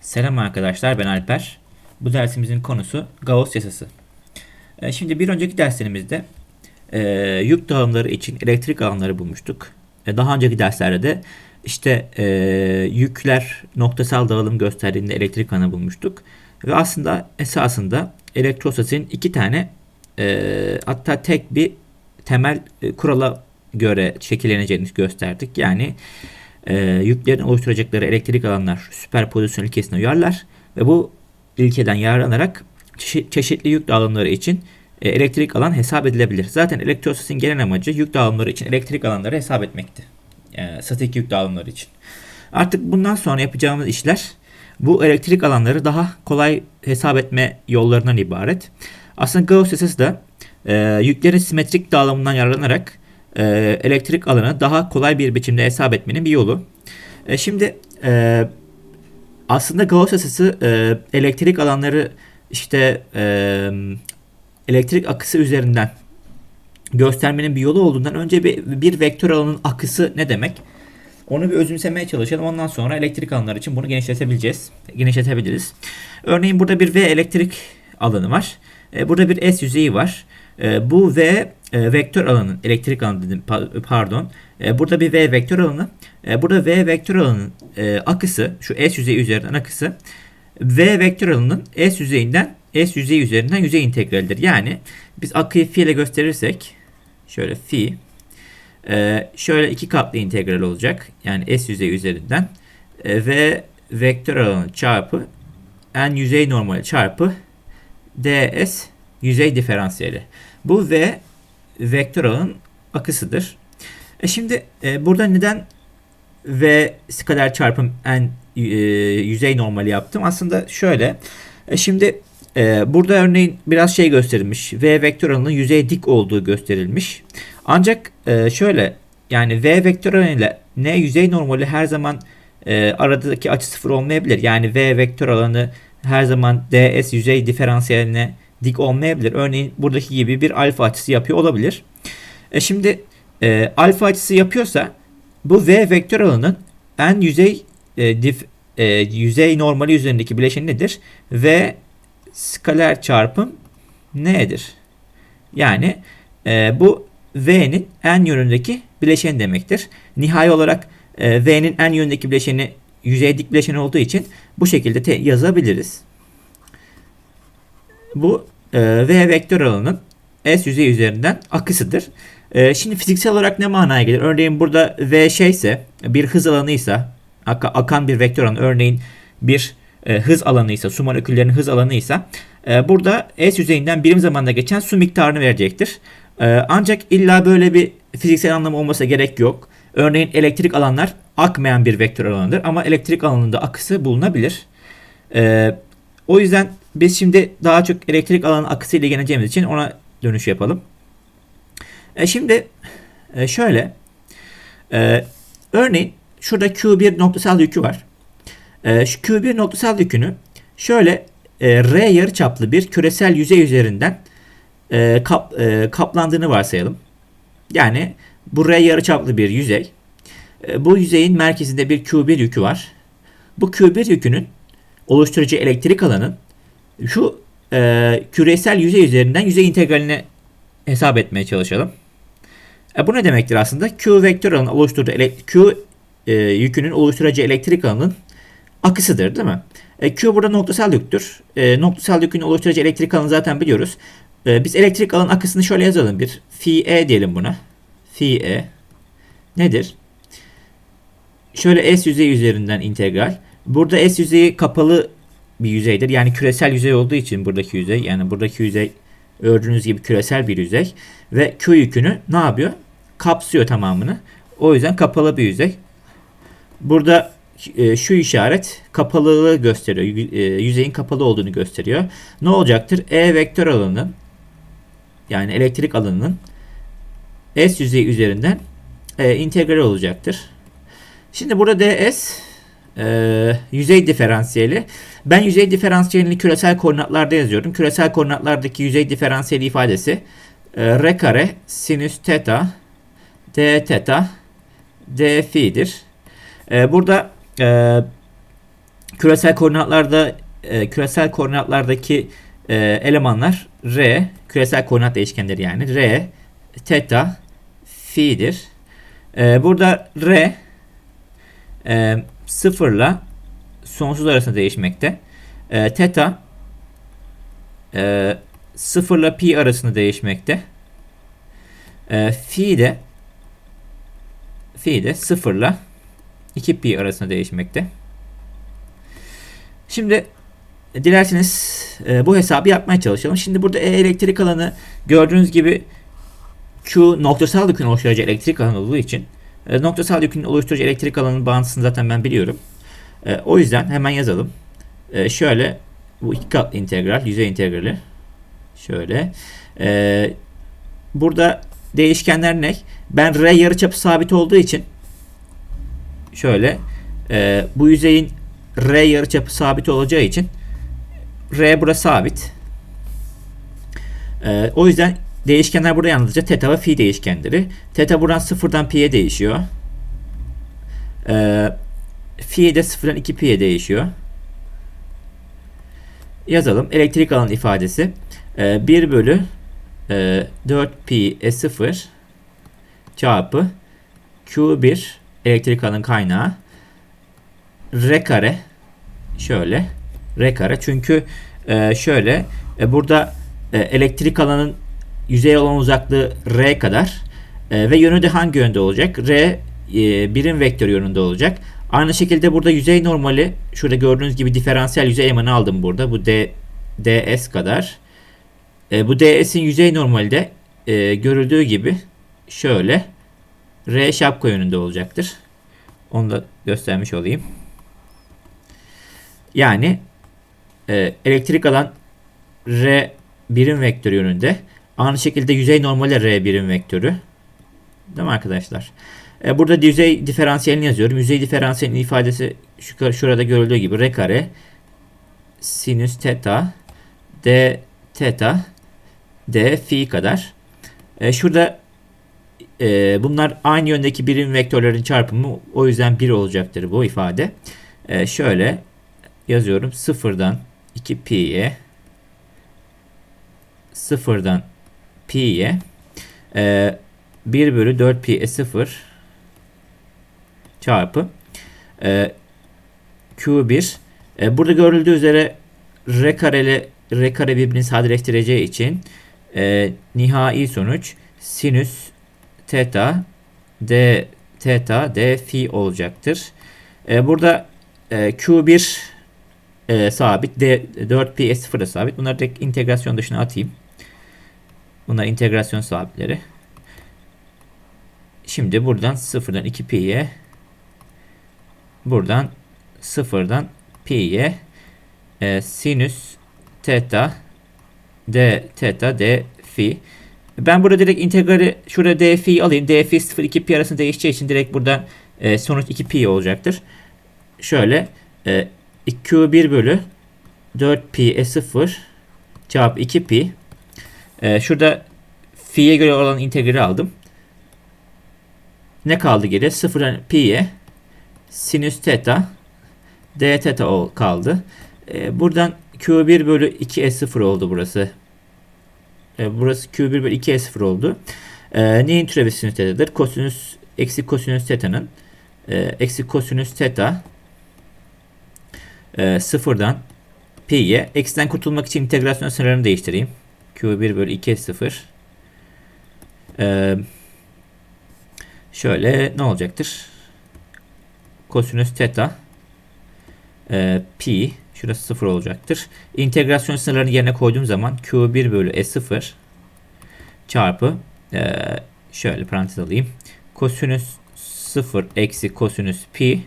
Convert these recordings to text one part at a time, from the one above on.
Selam arkadaşlar ben Alper. Bu dersimizin konusu Gauss yasası. E, Şimdi bir önceki derslerimizde e, yük dağılımları için elektrik alanları bulmuştuk. E, daha önceki derslerde de işte yükler noktasal dağılım gösterdiğinde elektrik alanı bulmuştuk. Ve aslında esasında elektrostatin iki tane hatta tek bir temel kurala göre şekilleneceğini gösterdik. Yani e, yüklerin oluşturacakları elektrik alanlar süperpozisyon ilkesine uyarlar ve bu ilkeden yararlanarak çeşi- çeşitli yük dağılımları için e, elektrik alan hesap edilebilir. Zaten elektrostatin genel amacı yük dağılımları için elektrik alanları hesap etmekti. Yani statik yük dağılımları için. Artık bundan sonra yapacağımız işler bu elektrik alanları daha kolay hesap etme yollarından ibaret. Aslında Gauss yasası da e, yüklerin simetrik dağılımından yararlanarak e, elektrik alanı daha kolay bir biçimde hesap etmenin bir yolu. E, şimdi e, aslında Gauss yasası e, elektrik alanları işte e, elektrik akısı üzerinden göstermenin bir yolu olduğundan önce bir, bir vektör alanın akısı ne demek? Onu bir özümsemeye çalışalım. Ondan sonra elektrik alanları için bunu genişletebileceğiz. Genişletebiliriz. Örneğin burada bir V elektrik alanı var. E, burada bir S yüzeyi var. E, bu V e, vektör alanın elektrik alanı dedim pa- pardon. E, burada bir V vektör alanı. E, burada V vektör alanının e, akısı şu S yüzeyi üzerinden akısı V vektör alanının S yüzeyinden S yüzeyi üzerinden yüzey integralidir. Yani biz akıyı fi ile gösterirsek şöyle fi e, şöyle iki katlı integral olacak. Yani S yüzeyi üzerinden e, ve vektör alanı çarpı n yüzey normali çarpı ds yüzey diferansiyeli. Bu v vektör alanın akısıdır. E şimdi e, burada neden v skaler çarpım n e, yüzey normali yaptım? Aslında şöyle. E, şimdi e, burada örneğin biraz şey gösterilmiş. V vektör alanının yüzeye dik olduğu gösterilmiş. Ancak e, şöyle yani V vektör alanı ile N yüzey normali her zaman e, aradaki açı sıfır olmayabilir. Yani V vektör alanı her zaman ds yüzey diferansiyeline dik olmayabilir. Örneğin buradaki gibi bir alfa açısı yapıyor olabilir. E şimdi e, alfa açısı yapıyorsa bu V vektör alanının n yüzey e, dif, e, yüzey normali üzerindeki bileşeni nedir? V skaler çarpım n'dir. Yani e, bu V'nin n yönündeki bileşeni demektir. Nihai olarak e, V'nin n yönündeki bileşeni yüzey dik bileşeni olduğu için bu şekilde yazabiliriz. Bu e, V vektör alanının S yüzeyi üzerinden akısıdır. E, şimdi fiziksel olarak ne manaya gelir? Örneğin burada V şeyse bir hız alanıysa aka- akan bir vektör alanı örneğin bir e, hız alanıysa su moleküllerinin hız alanıysa e, burada S yüzeyinden birim zamanda geçen su miktarını verecektir. E, ancak illa böyle bir fiziksel anlamı olmasa gerek yok. Örneğin elektrik alanlar akmayan bir vektör alanıdır ama elektrik alanında akısı bulunabilir. E, o yüzden biz şimdi daha çok elektrik alanı akısı ile ilgileneceğimiz için ona dönüş yapalım. E, şimdi e, şöyle e, örneğin şurada Q1 noktasal yükü var. E, şu Q1 noktasal yükünü şöyle e, R yarıçaplı bir küresel yüzey üzerinden e, kap, e, kaplandığını varsayalım. Yani bu R yarıçaplı bir yüzey. E, bu yüzeyin merkezinde bir Q1 yükü var. Bu Q1 yükünün oluşturucu elektrik alanın şu e, küresel yüzey üzerinden yüzey integralini hesap etmeye çalışalım. E, bu ne demektir aslında? Q vektör alanı oluşturduğu Q e, yükünün oluşturacağı elektrik alanının akısıdır değil mi? E, Q burada noktasal yüktür. E, noktasal yükün oluşturacağı elektrik alanı zaten biliyoruz. E, biz elektrik alan akısını şöyle yazalım bir. Phi E diyelim buna. Phi E nedir? Şöyle S yüzeyi üzerinden integral. Burada S yüzeyi kapalı bir yüzeydir. Yani küresel yüzey olduğu için buradaki yüzey yani buradaki yüzey gördüğünüz gibi küresel bir yüzey ve Q yükünü ne yapıyor? Kapsıyor tamamını. O yüzden kapalı bir yüzey. Burada e, şu işaret kapalılığı gösteriyor. E, yüzeyin kapalı olduğunu gösteriyor. Ne olacaktır? E vektör alanının yani elektrik alanının S yüzeyi üzerinden e, integral olacaktır. Şimdi burada ds e, yüzey diferansiyeli. Ben yüzey diferansiyelini küresel koordinatlarda yazıyorum. Küresel koordinatlardaki yüzey diferansiyeli ifadesi e, r kare sinüs teta d teta d fi'dir. E, burada e, küresel koordinatlarda e, küresel koordinatlardaki e, elemanlar r küresel koordinat değişkenleri yani r teta fi'dir. E, burada r e, sıfırla sonsuz arasında değişmekte. E, teta e, sıfırla pi arasında değişmekte. E, fi de fi de sıfırla 2 pi arasında değişmekte. Şimdi dilerseniz e, bu hesabı yapmaya çalışalım. Şimdi burada E elektrik alanı gördüğünüz gibi Q noktasal oluşturacağı elektrik alanı olduğu için e, noktasal yükün oluşturacağı elektrik alanının bağıntısını zaten ben biliyorum. E, o yüzden hemen yazalım. E, şöyle bu iki katlı integral, yüzey integrali. Şöyle. E, burada değişkenler ne? Ben R yarıçapı sabit olduğu için şöyle e, bu yüzeyin R yarıçapı sabit olacağı için R burası sabit. E, o yüzden değişkenler burada yalnızca teta ve phi değişkenleri. Teta buradan sıfırdan pi'ye değişiyor. E, phi de sıfırdan 2 pi'ye değişiyor. Yazalım. Elektrik alan ifadesi. E, 1 bölü e, 4 pi E0 çarpı Q1 elektrik alanın kaynağı R kare şöyle R kare çünkü e, şöyle e, burada e, elektrik alanın yüzey olan uzaklığı R kadar e, ve yönü de hangi yönde olacak? R e, birim vektör yönünde olacak. Aynı şekilde burada yüzey normali şurada gördüğünüz gibi diferansiyel yüzey elemanı aldım burada. Bu D, ds kadar. E, bu ds'in yüzey normali de e, görüldüğü gibi şöyle R şapka yönünde olacaktır. Onu da göstermiş olayım. Yani e, elektrik alan R birim vektörü yönünde. Aynı şekilde yüzey normali R birim vektörü. Değil mi arkadaşlar? E, burada yüzey diferansiyelini yazıyorum. Yüzey diferansiyelinin ifadesi şu, şurada görüldüğü gibi R kare sinüs teta d teta d fi kadar. E, şurada e, bunlar aynı yöndeki birim vektörlerin çarpımı o yüzden 1 olacaktır bu ifade. E, şöyle yazıyorum. Sıfırdan 2 pi'ye sıfırdan pi'ye e, 1 bölü 4 pi e 0 çarpı e, Q1 e, burada görüldüğü üzere R kareli R kare birbirini sadeleştireceği için e, nihai sonuç sinüs teta d teta d fi olacaktır. E, burada e, Q1 e, sabit. D, 4pi S0 da sabit. Bunları direkt integrasyon dışına atayım. Bunlar integrasyon sabitleri. Şimdi buradan 0'dan 2pi'ye buradan 0'dan pi'ye e, sinüs teta d teta d fi ben burada direkt integrali şurada d fi alayım. d fi 0 2 pi arasında değişeceği için direkt buradan e, sonuç 2 pi olacaktır. Şöyle e, Q1 bölü 4 pi E0 çarpı 2 pi. Ee, şurada fi'ye göre olan integrali aldım. Ne kaldı geri? 0'dan pi'ye sinüs teta d teta kaldı. Ee, buradan Q1 bölü 2 E0 oldu burası. Ee, burası Q1 bölü 2 E0 oldu. Ee, neyin türevi sinüs tetadır? Kosinüs eksi kosinüs teta'nın e, eksi kosinüs teta e, sıfırdan pi'ye. X'den kurtulmak için integrasyon sınırlarını değiştireyim. Q1 bölü 2 0. E, şöyle ne olacaktır? Kosinüs teta e, pi şurası 0 olacaktır. İntegrasyon sınırlarını yerine koyduğum zaman Q1 bölü E0 çarpı e, şöyle parantez alayım. Kosinüs 0 eksi kosinüs pi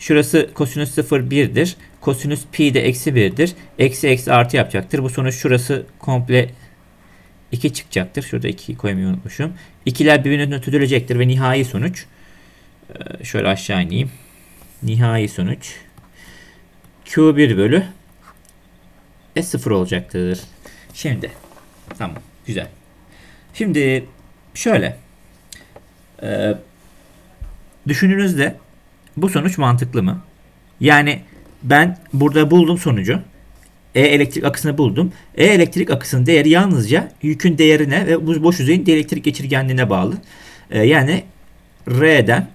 Şurası kosinüs 0 1'dir. Kosinüs pi de eksi 1'dir. Eksi eksi artı yapacaktır. Bu sonuç şurası komple 2 çıkacaktır. Şurada 2'yi koymayı unutmuşum. İkiler birbirine ötürülecektir ve nihai sonuç e, şöyle aşağı ineyim. Nihai sonuç Q1 bölü S0 olacaktır. Şimdi tamam güzel. Şimdi şöyle e, düşününüzde bu sonuç mantıklı mı? Yani ben burada buldum sonucu. E elektrik akısını buldum. E elektrik akısının değeri yalnızca yükün değerine ve bu boş yüzeyin elektrik geçirgenliğine bağlı. E, yani R'den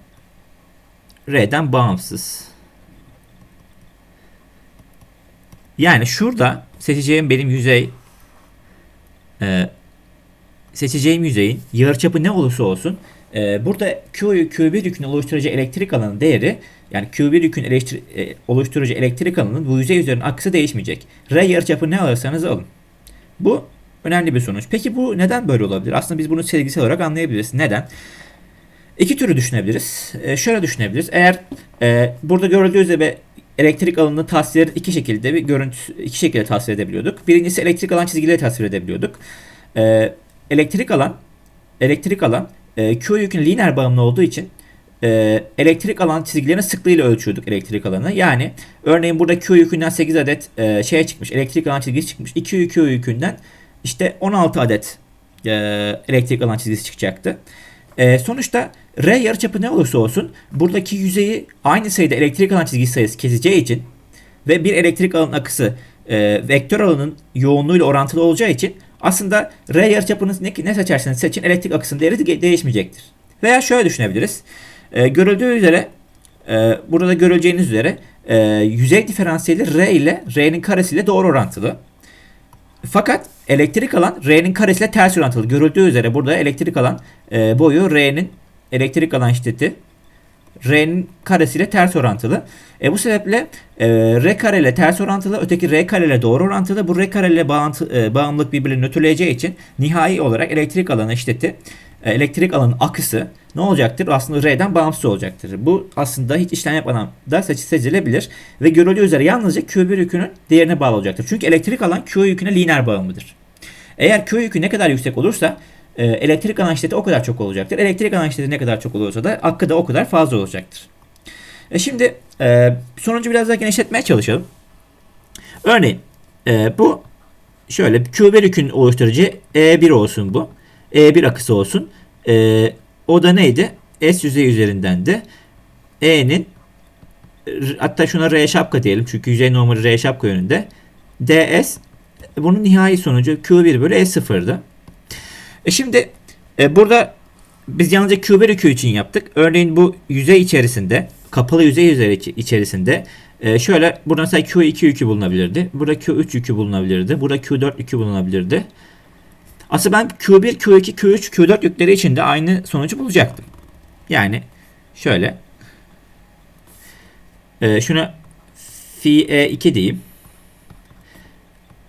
R'den bağımsız. Yani şurada seçeceğim benim yüzey e, seçeceğim yüzeyin yarıçapı ne olursa olsun e, burada Q, Q1 yükün oluşturucu elektrik alanı değeri yani Q1 yükün elektri, e, oluşturucu elektrik alanının bu yüzey üzerinin akısı değişmeyecek. R yarıçapı ne alırsanız alın. Bu önemli bir sonuç. Peki bu neden böyle olabilir? Aslında biz bunu çizgisel olarak anlayabiliriz. Neden? İki türlü düşünebiliriz. E, şöyle düşünebiliriz. Eğer e, burada görüldüğü üzere elektrik alanını tasvir iki şekilde bir görüntü iki şekilde tasvir edebiliyorduk. Birincisi elektrik alan çizgileri tasvir edebiliyorduk. E, elektrik alan elektrik alan e, Q yükün lineer bağımlı olduğu için e, elektrik alan çizgilerinin sıklığıyla ölçüyorduk elektrik alanı. Yani örneğin burada Q yükünden 8 adet e, şey çıkmış. Elektrik alan çizgisi çıkmış. 2 Q yükünden işte 16 adet e, elektrik alan çizgisi çıkacaktı. E, sonuçta R yarıçapı ne olursa olsun buradaki yüzeyi aynı sayıda elektrik alan çizgisi sayısı keseceği için ve bir elektrik alan akısı e, vektör alanın yoğunluğuyla orantılı olacağı için aslında R yarıçapınız ne, ne seçerseniz seçin elektrik akısının değeri de değişmeyecektir. Veya şöyle düşünebiliriz. E, görüldüğü üzere e, burada görüleceğiniz üzere e, yüzey diferansiyeli R ile R'nin karesiyle doğru orantılı. Fakat elektrik alan R'nin karesiyle ters orantılı. Görüldüğü üzere burada elektrik alan e, boyu R'nin elektrik alan şiddeti R'nin karesiyle ters orantılı. E bu sebeple e, R kare ile ters orantılı, öteki R kare ile doğru orantılı. Bu R kare ile bağıntı, e, bağımlılık birbirini nötrleyeceği için nihai olarak elektrik alanı şiddeti, e, elektrik alanın akısı ne olacaktır? Aslında R'den bağımsız olacaktır. Bu aslında hiç işlem yapmadan da seçilebilir ve görüldüğü üzere yalnızca Q1 yükünün değerine bağlı olacaktır. Çünkü elektrik alan Q yüküne lineer bağımlıdır. Eğer Q yükü ne kadar yüksek olursa e, elektrik alan şiddeti o kadar çok olacaktır. Elektrik alan şiddeti ne kadar çok olursa da akı da o kadar fazla olacaktır. E şimdi e, sonucu biraz daha genişletmeye çalışalım. Örneğin e, bu şöyle Q1 yükün oluşturucu E1 olsun bu. E1 akısı olsun. E, o da neydi? S yüzey üzerindendi. E'nin hatta şuna R şapka diyelim çünkü yüzey normali R şapka yönünde. DS bunun nihai sonucu Q1 bölü E0'dı. E şimdi e, burada biz yalnızca Q1 Q için yaptık. Örneğin bu yüzey içerisinde kapalı yüzey üzeri içerisinde e, şöyle burada mesela Q2 yükü bulunabilirdi. Burada Q3 yükü bulunabilirdi. Burada Q4 yükü bulunabilirdi. Aslında ben Q1, Q2, Q3, Q4 yükleri için de aynı sonucu bulacaktım. Yani şöyle e, şuna phi e2 diyeyim.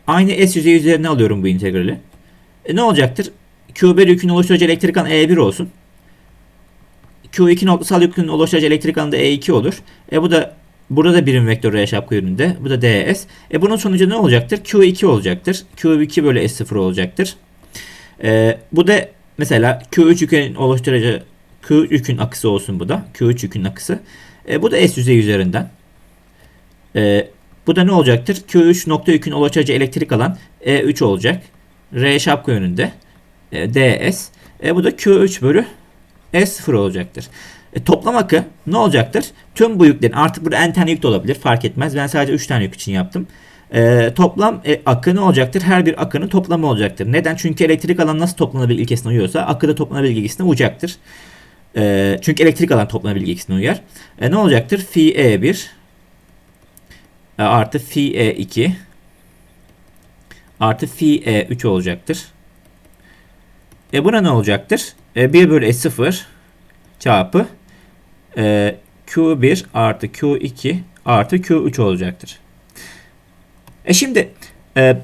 Aynı S yüzeyi üzerine alıyorum bu integrali. E, ne olacaktır? Q1 yükün oluşturucu elektrik alanı E1 olsun. Q2 noktasal yükün oluşturucu elektrik alanı da E2 olur. E bu da burada da birim vektör R şapka yönünde. Bu da DS. E bunun sonucu ne olacaktır? Q2 olacaktır. Q2 bölü S0 olacaktır. E, bu da mesela Q3 yükün oluşturucu Q yükün akısı olsun bu da. Q3 yükün akısı. E, bu da S yüzey üzerinden. E, bu da ne olacaktır? Q3 nokta yükün oluşturucu elektrik alan E3 olacak. R şapka yönünde. E, ds. E, bu da Q3 bölü S0 olacaktır. E, toplam akı ne olacaktır? Tüm bu yüklerin artık burada n tane yük de olabilir fark etmez. Ben sadece 3 tane yük için yaptım. E, toplam e, akı ne olacaktır? Her bir akının toplamı olacaktır. Neden? Çünkü elektrik alan nasıl toplanabilir ilkesine uyuyorsa akı da toplanabilir ilkesine uyacaktır. E, çünkü elektrik alan toplanabilir ilkesine uyar. E, ne olacaktır? Phi E1 e, artı phi E2 artı phi E3 olacaktır. E buna ne olacaktır? E, 1 bölü S0 çarpı e, Q1 artı Q2 artı Q3 olacaktır. E şimdi e,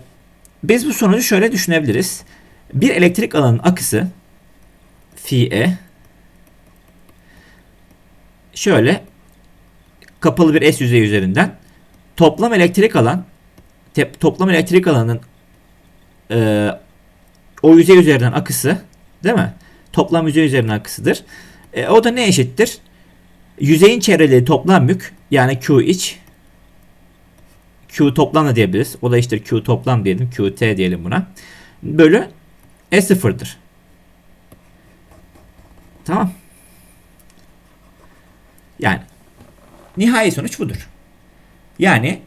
biz bu sonucu şöyle düşünebiliriz. Bir elektrik alanın akısı phi e şöyle kapalı bir S yüzeyi üzerinden toplam elektrik alan toplam elektrik alanın e, o yüzey üzerinden akısı değil mi? Toplam yüzey üzerinden akısıdır. E, o da ne eşittir? Yüzeyin çevreli toplam yük yani Q iç Q toplam da diyebiliriz. O da işte Q toplam diyelim. QT diyelim buna. Bölü E sıfırdır. Tamam. Yani nihai sonuç budur. Yani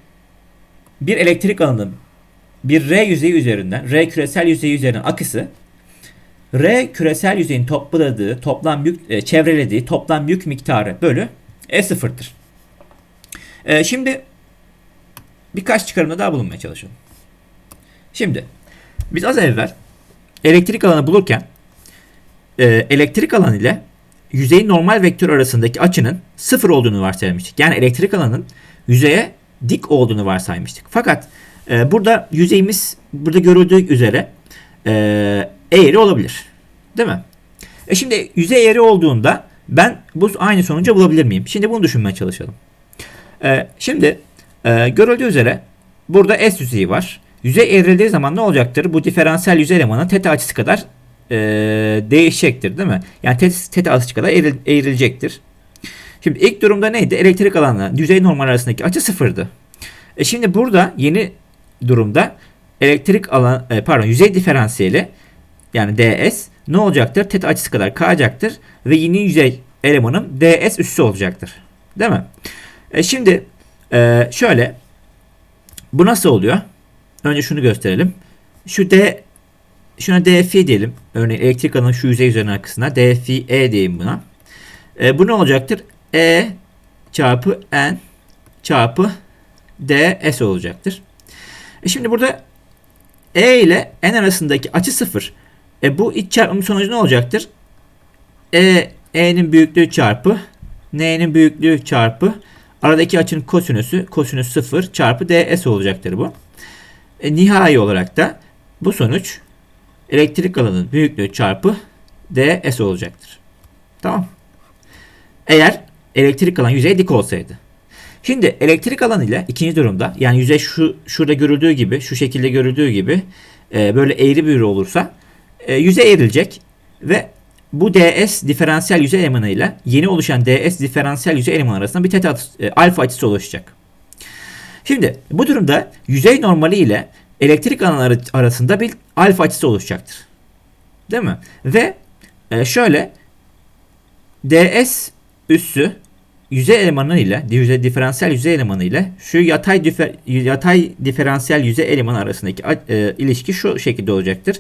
bir elektrik alanının bir R yüzeyi üzerinden, R küresel yüzeyi üzerinden akısı R küresel yüzeyin topladığı toplam yük, e, çevrelediği toplam yük miktarı bölü E sıfırdır. E, şimdi birkaç çıkarımda daha bulunmaya çalışalım. Şimdi biz az evvel elektrik alanı bulurken e, elektrik alanı ile yüzeyin normal vektör arasındaki açının sıfır olduğunu varsaymıştık. Yani elektrik alanın yüzeye dik olduğunu varsaymıştık. Fakat e, burada yüzeyimiz burada görüldüğü üzere e, eğri olabilir. Değil mi? E şimdi yüzey eğri olduğunda ben bu aynı sonucu bulabilir miyim? Şimdi bunu düşünmeye çalışalım. E, şimdi e, görüldüğü üzere burada S yüzeyi var. Yüzey eğrildiği zaman ne olacaktır? Bu diferansiyel yüzey elemanı teta açısı kadar e, değişecektir değil mi? Yani teta, teta açısı kadar eğril, eğrilecektir. Şimdi ilk durumda neydi? Elektrik alanla yüzey normal arasındaki açı sıfırdı. E şimdi burada yeni durumda elektrik alan e, pardon yüzey diferansiyeli yani ds ne olacaktır? Teta açısı kadar kayacaktır ve yeni yüzey elemanım ds üssü olacaktır. Değil mi? E şimdi e, şöyle bu nasıl oluyor? Önce şunu gösterelim. Şu d şuna dfi diyelim. Örneğin elektrik alanın şu yüzey üzerine akısına dfi e diyeyim buna. E, bu ne olacaktır? E çarpı n çarpı ds olacaktır. E şimdi burada e ile n arasındaki açı sıfır. E bu iç çarpımı sonucu ne olacaktır? E e'nin büyüklüğü çarpı n'nin büyüklüğü çarpı aradaki açının kosinüsü kosinüs 0 çarpı ds olacaktır bu. E, nihai olarak da bu sonuç elektrik alanının büyüklüğü çarpı ds olacaktır. Tamam. Eğer elektrik alan yüzeye dik olsaydı. Şimdi elektrik alanı ile ikinci durumda yani yüzey şu şurada görüldüğü gibi şu şekilde görüldüğü gibi e, böyle eğri büğrü olursa e, yüzey eğrilecek ve bu ds diferansiyel yüzey elemanı ile yeni oluşan ds diferansiyel yüzey elemanı arasında bir teta e, alfa açısı oluşacak. Şimdi bu durumda yüzey normali ile elektrik alanları arasında bir alfa açısı oluşacaktır. Değil mi? Ve e, şöyle ds üssü yüzey elemanı ile yüzey diferansiyel yüzey elemanı ile şu yatay difer, yatay diferansiyel yüzey elemanı arasındaki e, ilişki şu şekilde olacaktır.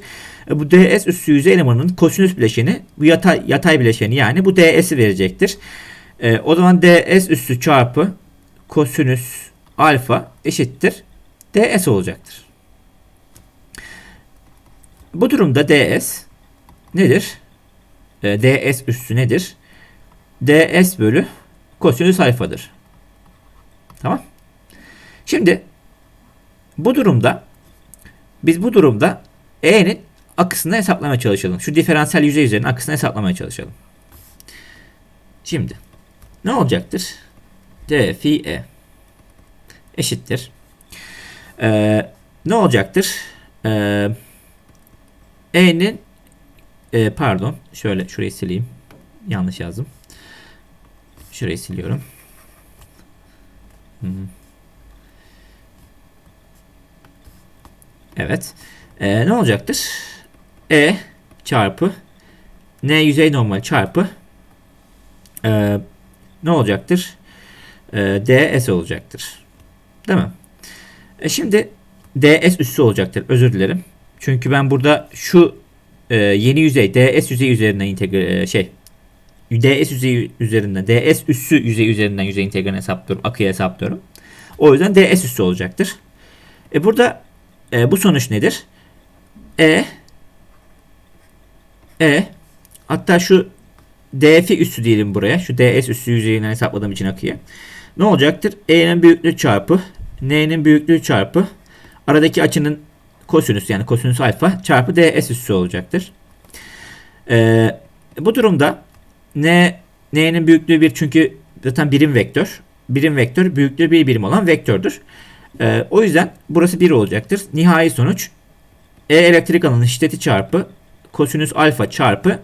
E, bu ds üssü yüzey elemanının kosinüs bileşeni bu yatay yatay bileşeni yani bu ds'i verecektir. E, o zaman ds üssü çarpı kosinüs alfa eşittir ds olacaktır. Bu durumda ds nedir? E, ds üssü nedir? ds bölü kosinüs alfadır. Tamam. Şimdi bu durumda biz bu durumda e'nin akısını hesaplamaya çalışalım. Şu diferansiyel yüzey üzerinin akısını hesaplamaya çalışalım. Şimdi ne olacaktır? d fi e eşittir. Ee, ne olacaktır? Ee, e'nin e, pardon şöyle şurayı sileyim. Yanlış yazdım. Şurayı siliyorum. Evet. Ee, ne olacaktır? E çarpı N yüzey normal çarpı e, ne olacaktır? E, ds olacaktır. Değil mi? E şimdi ds üssü olacaktır. Özür dilerim. Çünkü ben burada şu e, yeni yüzey ds yüzey üzerinden integre e, şey ds yüzeyi üzerinden ds üssü yüzey üzerinden yüzey integralini hesaplıyorum. Akıya hesaplıyorum. O yüzden ds üssü olacaktır. E burada e, bu sonuç nedir? E e hatta şu df üssü diyelim buraya. Şu ds üssü yüzeyinden hesapladığım için akıya. Ne olacaktır? E'nin büyüklüğü çarpı n'nin büyüklüğü çarpı aradaki açının kosinüs yani kosinüs alfa çarpı ds üssü olacaktır. Ee, bu durumda n n'nin büyüklüğü bir çünkü zaten birim vektör. Birim vektör büyüklüğü bir birim olan vektördür. Ee, o yüzden burası 1 olacaktır. Nihai sonuç E elektrik alanının şiddeti çarpı kosinüs alfa çarpı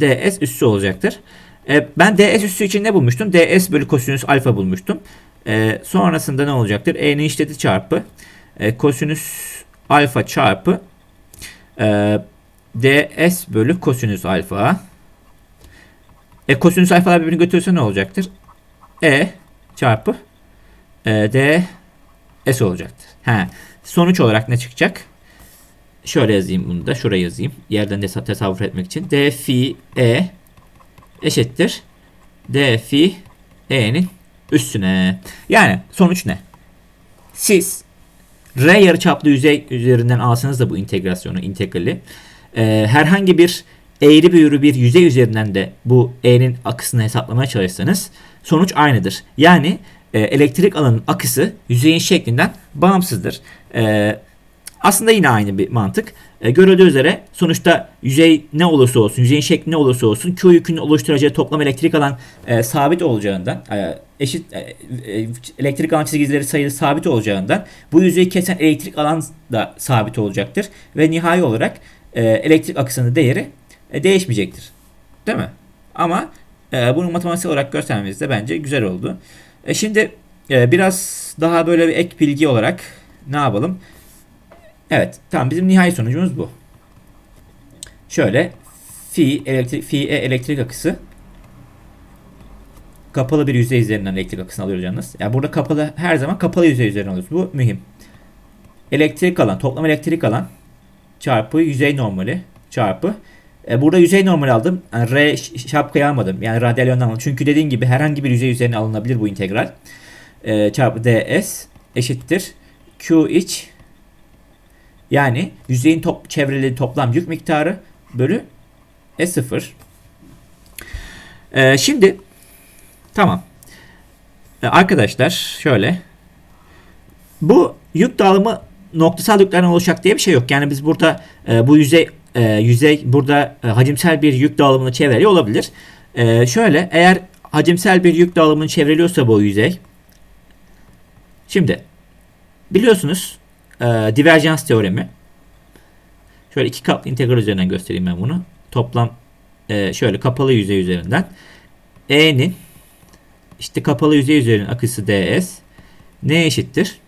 ds üssü olacaktır. Ee, ben ds üssü için ne bulmuştum? ds bölü kosinüs alfa bulmuştum. Ee, sonrasında ne olacaktır? E'nin şiddeti çarpı e, kosinüs alfa çarpı e, ds bölü kosinüs alfa. E kosinüs alfalar birbirini götürürse ne olacaktır? E çarpı e, d s olacaktır. Ha, sonuç olarak ne çıkacak? Şöyle yazayım bunu da. Şuraya yazayım. Yerden de tasavvur etmek için. d fi e eşittir d fi e'nin üstüne. Yani sonuç ne? Siz r yarıçaplı yüzey üzerinden alsanız da bu integrasyonu, integrali e, herhangi bir eğri büğrü bir yüzey üzerinden de bu e'nin akısını hesaplamaya çalışsanız sonuç aynıdır. Yani e, elektrik alanın akısı yüzeyin şeklinden bağımsızdır. E, aslında yine aynı bir mantık. E, görüldüğü üzere sonuçta yüzey ne olursa olsun, yüzeyin şekli ne olursa olsun Q yükünün oluşturacağı toplam elektrik alan e, sabit olacağından, e, eşit e, e, elektrik alan çizgileri sayısı sabit olacağından bu yüzeyi kesen elektrik alan da sabit olacaktır ve nihai olarak e, elektrik akısının değeri e, değişmeyecektir. Değil mi? Ama e, bunu matematiksel olarak göstermemiz de bence güzel oldu. E, şimdi e, biraz daha böyle bir ek bilgi olarak ne yapalım? Evet, tamam bizim nihai sonucumuz bu. Şöyle fi elektrik fi e elektrik akısı kapalı bir yüzey üzerinden elektrik akısını alıyoruz yalnız. Yani burada kapalı her zaman kapalı yüzey üzerinden alıyoruz. Bu mühim. Elektrik alan, toplam elektrik alan çarpı yüzey normali çarpı e, burada yüzey normali aldım. R şapkayı almadım. Yani radyal almadım. Çünkü dediğim gibi herhangi bir yüzey üzerine alınabilir bu integral. E, çarpı ds eşittir q iç yani yüzeyin top, çevreli toplam yük miktarı bölü E0. Ee, şimdi tamam. Ee, arkadaşlar şöyle. Bu yük dağılımı noktasal yüklerden oluşacak diye bir şey yok. Yani biz burada e, bu yüzey e, yüzey burada e, hacimsel bir yük dağılımını çevreliyor olabilir. E, şöyle eğer hacimsel bir yük dağılımını çevreliyorsa bu yüzey şimdi biliyorsunuz e, diverjans teoremi. Şöyle iki katlı integral üzerinden göstereyim ben bunu. Toplam e, şöyle kapalı yüzey üzerinden E'nin işte kapalı yüzey üzerinin akısı ds ne eşittir?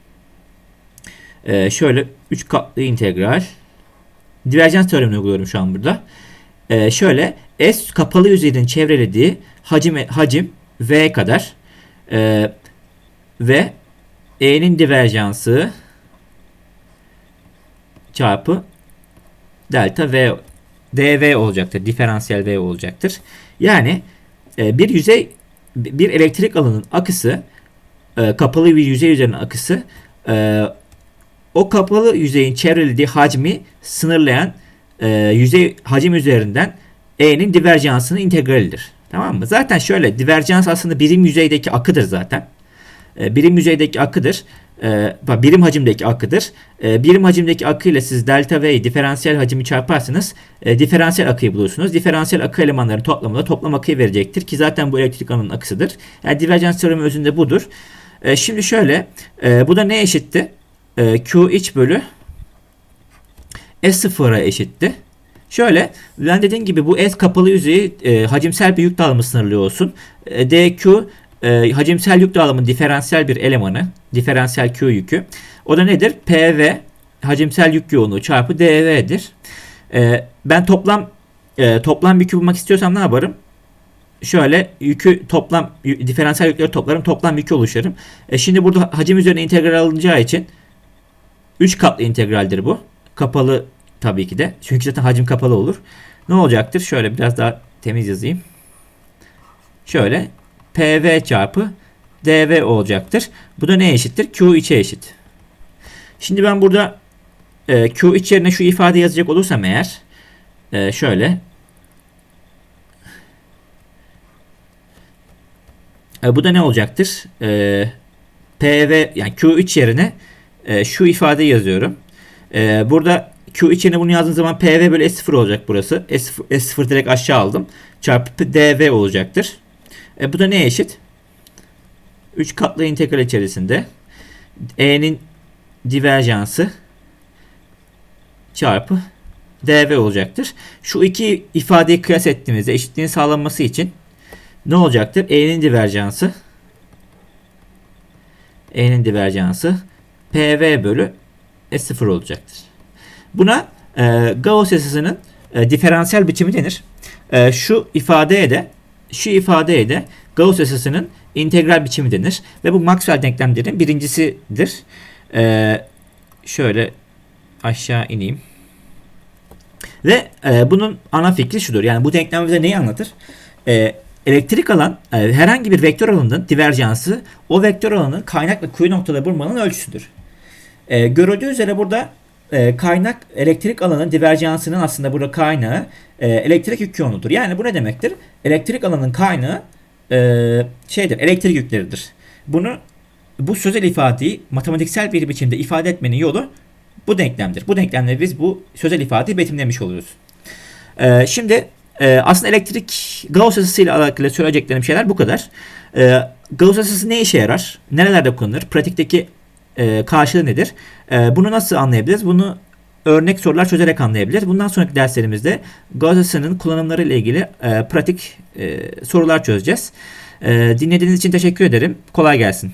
E, şöyle 3 katlı integral diverjans teoremini uyguluyorum şu an burada. E, şöyle S kapalı yüzeyin çevrelediği hacim hacim V kadar e, ve E'nin diverjansı çarpı delta V dV olacaktır. Diferansiyel V olacaktır. Yani e, bir yüzey bir elektrik alanın akısı e, kapalı bir yüzey üzerinin akısı e, o kapalı yüzeyin çevrelediği hacmi sınırlayan e, yüzey hacim üzerinden E'nin diverjansının integralidir. Tamam mı? Zaten şöyle diverjans aslında birim yüzeydeki akıdır zaten. E, birim yüzeydeki akıdır e, birim hacimdeki akıdır. E, birim hacimdeki akı ile siz delta V'yi diferansiyel hacimi çarparsanız e, diferansiyel akıyı bulursunuz. Diferansiyel akı elemanları toplamında toplam akıyı verecektir ki zaten bu elektrik alanının akısıdır. Yani diverjans teoremi özünde budur. E, şimdi şöyle e, bu da ne eşitti? E, Q iç bölü S0'a eşitti. Şöyle ben dediğim gibi bu S kapalı yüzeyi e, hacimsel bir yük dağılımı sınırlı olsun. E, DQ e, hacimsel yük dağılımının diferansiyel bir elemanı. Diferansiyel Q yükü. O da nedir? PV hacimsel yük yoğunluğu çarpı DV'dir. E, ben toplam e, toplam yükü bulmak istiyorsam ne yaparım? Şöyle yükü toplam diferansiyel yükleri toplarım toplam yükü oluştururum. E, şimdi burada hacim üzerine integral alınacağı için 3 katlı integraldir bu. Kapalı tabii ki de. Çünkü zaten hacim kapalı olur. Ne olacaktır? Şöyle biraz daha temiz yazayım. Şöyle PV çarpı DV olacaktır. Bu da ne eşittir? Q içe eşit. Şimdi ben burada e, Q iç yerine şu ifade yazacak olursam eğer e, şöyle e, bu da ne olacaktır? E, PV yani Q iç yerine e, şu ifade yazıyorum. E, burada Q iç yerine bunu yazdığım zaman PV bölü S0 olacak burası. S0, S0 direkt aşağı aldım. Çarpı DV olacaktır. E, bu da neye eşit? 3 katlı integral içerisinde E'nin diverjansı çarpı dv olacaktır. Şu iki ifadeyi kıyas ettiğimizde eşitliğin sağlanması için ne olacaktır? E'nin diverjansı E'nin diverjansı PV bölü S0 olacaktır. Buna e, Gauss yasasının e, diferansiyel biçimi denir. E, şu ifadeye de şu ifadeye de Gauss yasasının integral biçimi denir. Ve bu Maxwell denklemlerin birincisidir. Ee, şöyle aşağı ineyim. Ve e, bunun ana fikri şudur. Yani bu denklem bize neyi anlatır? E, elektrik alan e, herhangi bir vektör alanının diverjansı o vektör alanın kaynak ve kuyu noktada bulmanın ölçüsüdür. E, görüldüğü üzere burada e, kaynak elektrik alanının diverjansının aslında burada kaynağı e, elektrik yük yoğunluğudur. Yani bu ne demektir? Elektrik alanının kaynağı e, şeydir, elektrik yükleridir. Bunu bu sözel ifadeyi matematiksel bir biçimde ifade etmenin yolu bu denklemdir. Bu denklemle biz bu sözel ifadeyi betimlemiş oluyoruz. Ee, şimdi e, aslında elektrik Gauss yasası ile alakalı söyleyeceklerim şeyler bu kadar. Ee, Gauss ne işe yarar? Nerelerde kullanılır? Pratikteki e, karşılığı nedir? E, bunu nasıl anlayabiliriz? Bunu örnek sorular çözerek anlayabiliriz. Bundan sonraki derslerimizde yasasının kullanımları ile ilgili e, pratik e, sorular çözeceğiz. E, dinlediğiniz için teşekkür ederim. Kolay gelsin.